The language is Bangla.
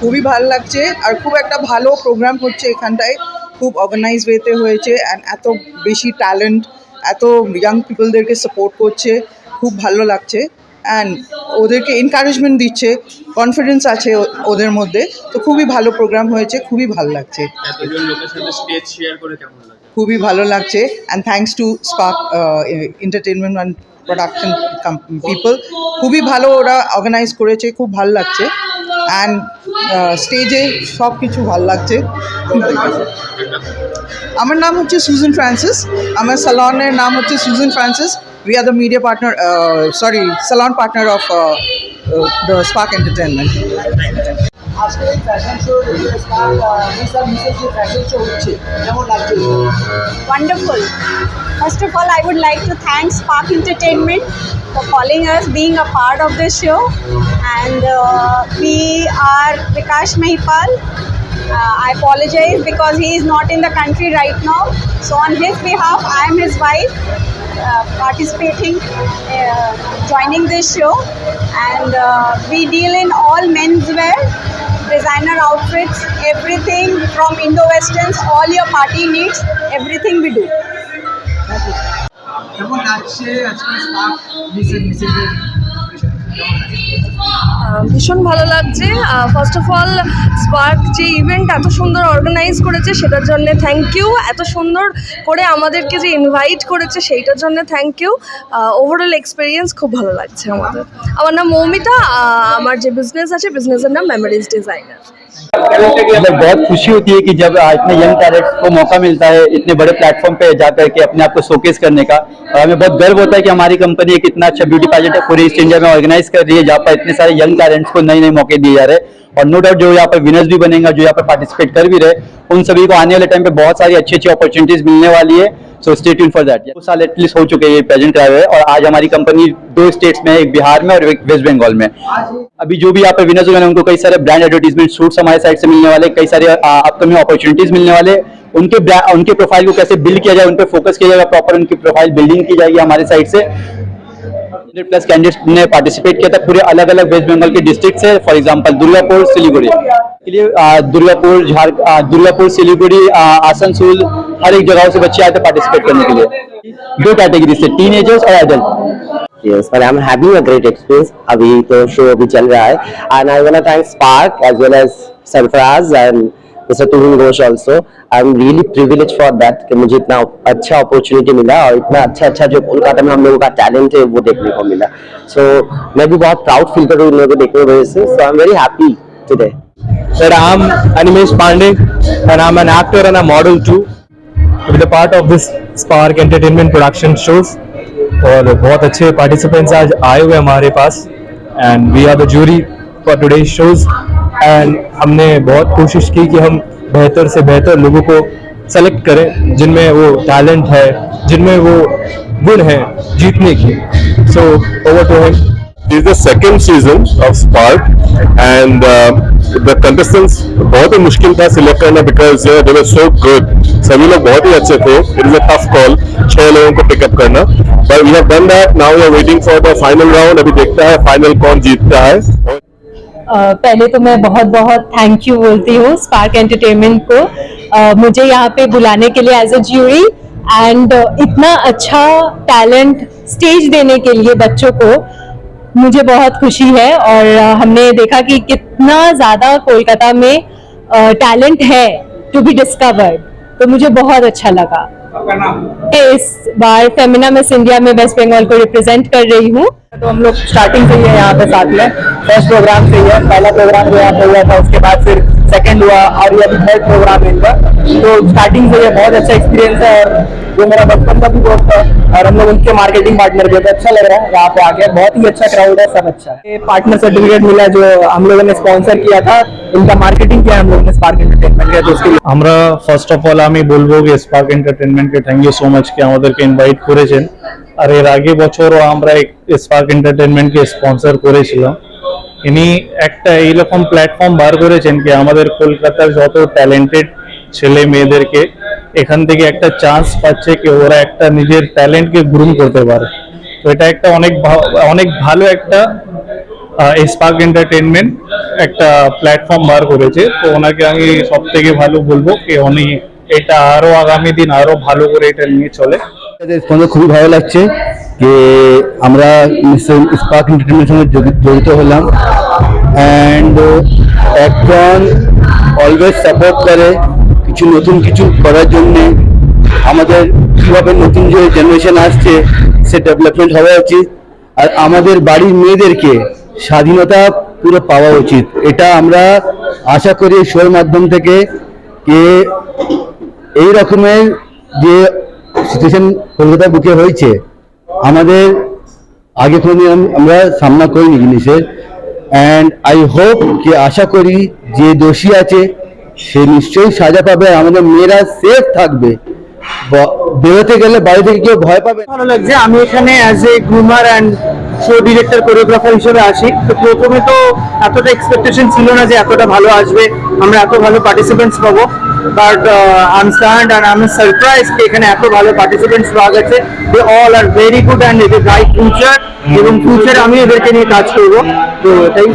খুবই ভালো লাগছে আর খুব একটা ভালো প্রোগ্রাম হচ্ছে এখানটায়। খুব অর্গানাইজ ওয়েতে হয়েছে অ্যান্ড এত বেশি ট্যালেন্ট এত ইয়াং পিপলদেরকে সাপোর্ট করছে খুব ভালো লাগছে। অ্যান্ড ওদেরকে এনকারেজমেন্ট দিচ্ছে কনফিডেন্স আছে ও- ওদের মধ্যে। তো খুবই ভালো প্রোগ্রাম হয়েছে খুবই ভালো লাগছে। খুবই ভালো লাগছে। And thanks to Spark Entertainment and production people খুবই ভালো ওরা অর্গানাইজ করেছে, খুব ভালো লাগছে। অ্যান্ড স্টেজে সব কিছু ভালো লাগছে। আমার নাম হচ্ছে সুজন ফ্রান্সিস। আমার স্যালনের নাম হচ্ছে Sujan Francis. We are the media partner sorry salon partner of the Spark Entertainment আজকে এই ফ্যাশন শো স্পার্ক মিস আর মিসেস যে ফ্যাশন শো হচ্ছে কেমন লাগছে Wonderful. First of all, I would like to thank Spark Entertainment for calling us, being a part of this show. And uh, we are Vikash Mahipal. Uh, I apologize because he is not in the country right now. So, on his behalf, I am his wife. Uh, participating, uh, joining this show, and uh, we deal in all menswear, designer outfits, everything from Indo-Westerns, all your party needs, everything we do. কেমন লাগছে আজকে স্পার্ক মিস আর মিসেসের আহ, ভীষণ ভালো লাগছে ফার্স্ট অফ অল স্পার্ক যে ইভেন্ট এত সুন্দর অর্গানাইজ করেছে সেটার জন্য থ্যাংক ইউ এত সুন্দর করে আমাদেরকে যে ইনভাইট করেছে সেইটার জন্য থ্যাংক ইউ ওভারঅল এক্সপিরিয়েন্স খুব ভালো লাগছে আমাদের আমার নাম মৌমিতা আহ, আমার যে বিজনেস আছে বিজনেসের নাম মেমোরিজ ডিজাইনার मतलब बहुत खुशी होती है कि जब इतने यंग टैलेंट को मौका मिलता है इतने बड़े प्लेटफॉर्म पे जा करके अपने आप को शोकेस करने का और हमें बहुत गर्व होता है कि हमारी कंपनी एक इतना अच्छा ब्यूटी पार्जेंट पूरे ईस्ट इंडिया में ऑर्गेनाइज कर रही है जहाँ पर इतने सारे यंग टैलेंट्स को नए नए मौके दिए जा रहे हैं। और नो डाउट जो यहाँ पर विनर्स भी बनेगा जो यहाँ पर पार्टिसिपेट कर भी रहे, उन सभी को आने वाले टाइम पे बहुत सारी अच्छी अच्छी अपॉर्चुनिटीज़ मिलने वाली है। So stay tune for that दो साल एटलीस्ट हो चुके हैं प्रेजेंट रहे हुए और आज हमारी कंपनी दो स्टेट्स में एक बिहार में और एक वेस्ट बंगाल में। अभी जो भी यहाँ पे विनर्स हुए उनको कई सारे ब्रांड एडवर्टीजमेंट शूट्स हमारे साइड से मिलने वाले, कई सारे अपकमिंग अपॉर्चुनिटीज़ मिलने वाले। उनके उनके प्रोफ़ाइल को कैसे बिल्ड किया जाए, उन पर फोकस किया जाएगा प्रॉपर उनकी प्रोफ़ाइल बिल्डिंग की जाएगी हमारे साइड से। हंड्रेड प्लस कैंडिडेट्स ने पार्टिसिपेट किया था पूरे अलग अलग वेस्ट बंगाल के डिस्ट्रिक्ट से फॉर एग्जांपल दुर्गापुर सिलीगुड़ी के लिए दुर्गापुर झार दुर्गापुर सिलीगुड़ी आसनसोल हर एक जगह से बच्चे आए थे पार्टिसिपेट करने के लिए। दो कैटेगरी से टीन एजर्स और adult Yes, but I'm having a great experience. अभी तो शो अभी चल रहा है। And I wanna thank Spark as well as Sarfaraz and Ghosh also I am really privilege for that कि मुझे इतना अच्छा अपॉर्चुनिटी मिला और इतना अच्छा अच्छा जो कोलकाता में हम लोगों का टैलेंट है वो देखने को मिला. सो so, मैं भी बहुत प्राउड फील कर रहा हूँ लोगों को देखने वजह से. So I am very happy today sir I am Animesh Pandey and I am an actor and a model to with the part of this Spark Entertainment production shows और बहुत अच्छे पार्टिसिपेंट्स आज आए हुए हमारे पास. And we are the jury for today shows and हमने बहुत कोशिश की कि हम बेहतर से बेहतर लोगों को सेलेक्ट करें, जिनमें वो टैलेंट है, जिनमें वो गुण है जीतने की so over to him is the second season of Spark and the contestants बहुत ही मुश्किल था सिलेक्ट करना because they were so good सभी लोग बहुत ही अच्छे थे। It is a tough call छह लोगों को पिकअप करना। But we have done that now we are waiting for the final round अभी देखता है फाइनल कौन जीतता है। पहले तो मैं बहुत बहुत थैंक यू बोलती हूँ स्पार्क एंटरटेनमेंट को। अ, मुझे यहाँ पे बुलाने के लिए एज अ ज्यूरी एंड इतना अच्छा टैलेंट स्टेज देने के लिए बच्चों को मुझे बहुत खुशी है और हमने देखा कि कितना ज़्यादा कोलकाता में टैलेंट है टू बी डिस्कवर्ड तो मुझे बहुत अच्छा लगा। इस बार फेमिना मिस इंडिया में वेस्ट बंगाल को रिप्रेजेंट कर रही हूँ। तो हम लोग स्टार्टिंग से ही है यहाँ पे साथ में। फ़र्स्ट प्रोग्राम से ही है पहला प्रोग्राम जो यहाँ पे हुआ था उसके बाद फिर सेकंड हुआ और ये अभी थर्ड प्रोग्राम है इनका तो स्टार्टिंग से ये बहुत अच्छा एक्सपीरियंस है और जो मेरा बचपन का भी दोस्त है और हम लोग उनके मार्केटिंग पार्टनर भी है तो अच्छा लग रहा है यहाँ पे आके बहुत ही अच्छा क्राउड है सब अच्छा है पार्टनर सर्टिफिकेट मिला जो हम लोगों ने स्पॉन्सर किया था इनका मार्केटिंग किया हम लोगों ने स्पार्क एंटरटेनमेंट का तो उसके लिए আমরা ফার্স্ট অফ অল আমি বলবো যে স্পার্ক এন্টারটেনমেন্টকে থ্যাংক ইউ সো মাচ কি আমাদেরকে ইনভাইট করেছেন আর এর আগে বছরও আমরা স্পার্ক এন্টারটেনমেন্টকে স্পন্সর করেছিলাম ইনি একটা এইরকম প্ল্যাটফর্ম বার করেছেন কি আমাদের কলকাতার যত ট্যালেন্টেড ছেলে মেয়েদেরকে এখান থেকে একটা চান্স পাচ্ছে কি ওরা একটা নিজের ট্যালেন্টকে গ্রুম করতে পারে। তো এটা একটা অনেক অনেক ভালো একটা স্পার্ক এন্টারটেনমেন্ট একটা প্ল্যাটফর্ম বার করেছে। তো ওনাকে আমি সব থেকে ভালো বলব কি উনি এটা আরও আগামী দিন আরও ভালো করে এটা নিয়ে চলে। খুবই ভালো লাগছে। যে আমরা স্পার্ক এন্টারটেনমেন্টের জড়িত হলাম। অ্যান্ড একজন অলওয়েজ সাপোর্ট করে কিছু নতুন কিছু করার জন্যে। আমাদের কীভাবে নতুন যে জেনারেশন আসছে, সে ডেভেলপমেন্ট হওয়া উচিত। আর আমাদের বাড়ির মেয়েদেরকে স্বাধীনতা পুরো পাওয়া উচিত। এটা আমরা আশা করি শোর মাধ্যম থেকে যে এই রকমের যে সিচুয়েশন কলকাতা বুকে হয়েছে আমাদের আগে থেকে আমরা সামনা করিনি জিনিসের অ্যান্ড আই হোপ কি আশা করি যে দোষী আছে, সে নিশ্চয়ই সাজা পাবে, আমাদের মেয়েরা সেফ থাকবে বেরোতে গেলে বাড়ি থেকে কেউ ভয় পাবে। ভালো লাগছে, আমি এখানে as a groomer and show director choreographer হিসেবে আসি। তো প্রথমে তো এতটা এক্সপেকটেশন ছিল না যে এতটা ভালো আসবে। আমরা এত ভালো পার্টিসিপেন্টস পাবো। But I am stand and I am surprise এখানে এত ভালো পার্টিসিপেন্টস পাওয়া গেছে। They all are very good and এদের ব্রাইট ফিউচার এবং ফিউচার আমি এদেরকে নিয়ে কাজ করব। তো এটাই